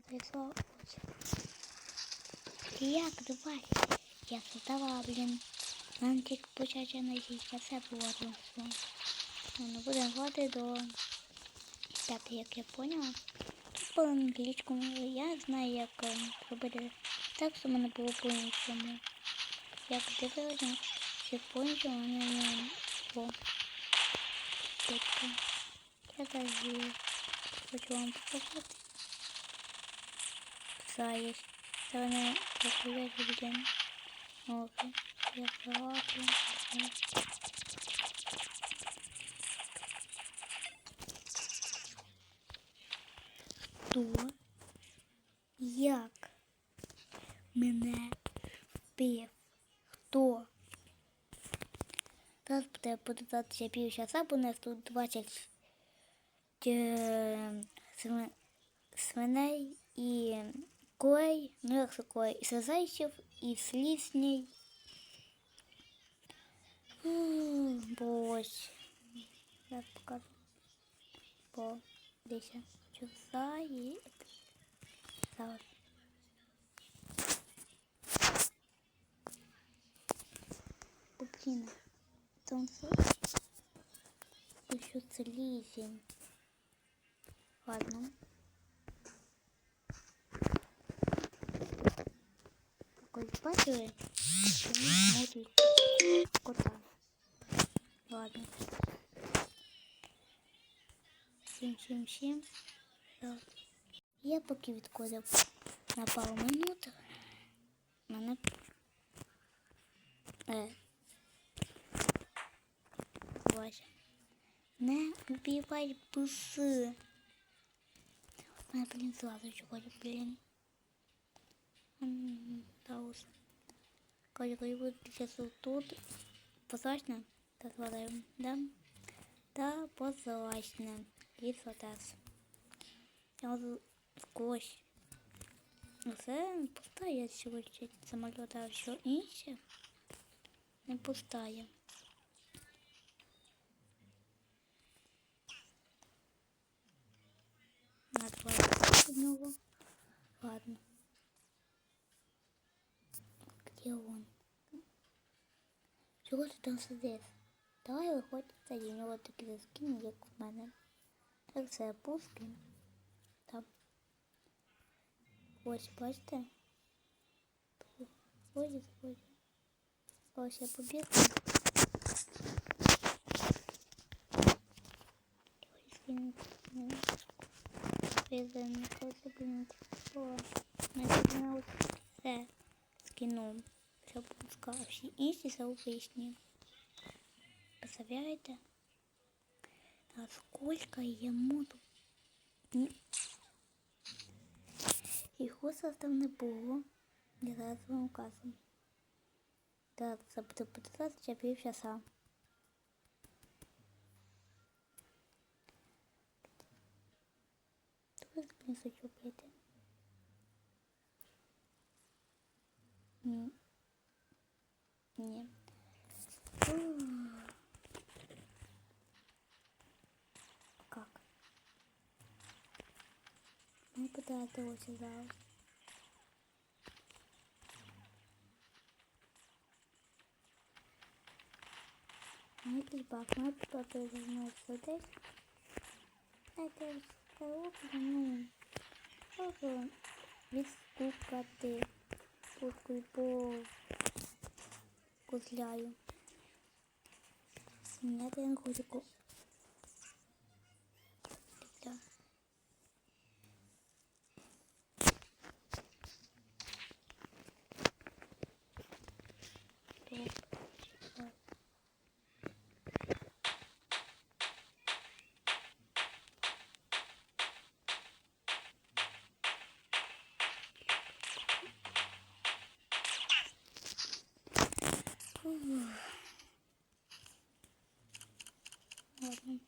прислал. Як, давай. Я создала, блін. Нам тільки почати найти це було. Ну, будемо грати до п'яти, як я поняла. Тут по англійському я знаю, як е, робити так, щоб мене було по-іншому. Як дивилася, чи по-іншому не було. Я даже хочу вам показати. Заєць. Це вони покупляють людям. Окей. Я багато. Хто? Як? Мене вбив? Хто? Зараз буде подивитися пів часа, бо у нас тут 20 е, свиней і курей, ну як це курей, і зайців, і слізней. Фу, Бось. Зараз покажу. Бо дивіться, часа і зараз. О, блін, там це ще це лізень. Ладно. Ось бачили, що ми можуть кота. Ладно. Всім, всім, всім. Все. Я поки відходив на пару минут. Мене е, Вася. Не убивай псы. Мене, блін, зразу чогось, блін. М, Да уж. Коли коли буде сейчас вот тут. позначно та згадаємо, да? Да, позначно. І фотос. Я сквозь. Ну, Це пустая сьогодні самоліта, а що інше? Не пустая. Чого ти там сидиш? Давай виходь у такі заскін, як в мене. Так це пускін. Там. Ось, бачите? Ось, ось. Ось я побіг. Ось він. Приземний блин. Все пускав. Всі інші заувишні. Представляєте? Насколько я буду? Його состав не було. Я зараз вам указую. Так, це буде подивитися пів часа. Тут, блін, зачупити. Ні. Ні. Ух. Как? Ну, куда ты его сюда? Ну, якийсь баг, ну, тут ти знаєш, сидиш. Это коробка, ну, просто відстукати курткою по кузляю. Ні, я не хочу ку... Да. Топ. Ой. Ух. Ладно.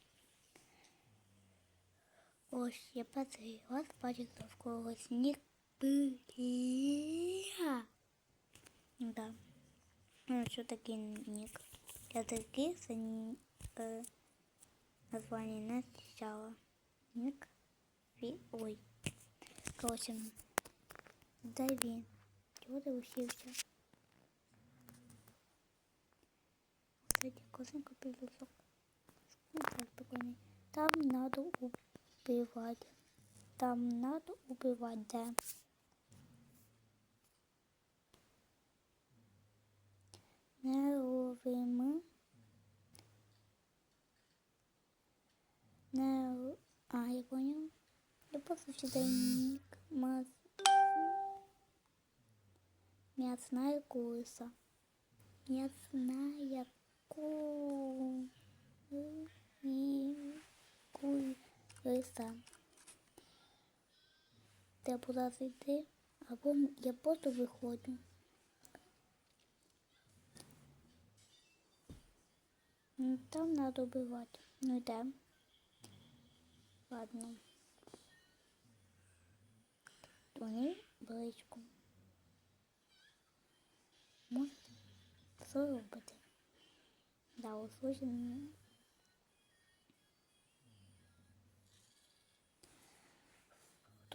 Ось я перший раз бачу довкола сніг пиля. Да. Ну, що таке ник? Я таки це ні- е, названня не читала. Ник фі... Ой. Коротше, де він? Чого ти усівся? Кстати, косинка пиздусок. Ну, так, спокойно. Там надо убивать. Там надо убивать, да. Не ловимо. Не... А, я понял. Я просто сюда ник маз... Мясная курица. Мясная ку... и- курица. Треба туди зайти, або я просто виходжу. Ну, Там надо убивать. Ну йдем. Ладно. Вони близько. Можете що робити? Да, услышано.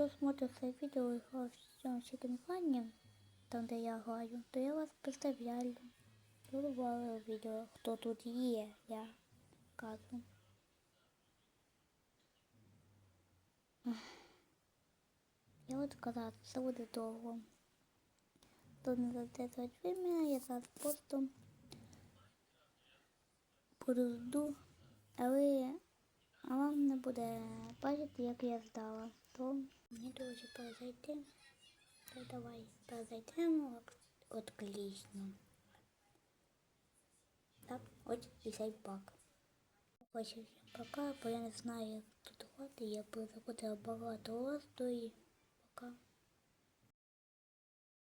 Хто смотрит і грав в цьому чекінфані, там де я граю, то я вас представляю. Вирували відео, хто тут є, я кажу. Я от казав, це буде довго. Тут не задержать время, я зараз просто подожду, але вам не буде бачити, як я здала, то мені дуже перезайти. То давай перезайдемо от, от. Так, ось і цей. Ось всім пока, бо я не знаю, як тут грати, я перезаходила багато то і пока.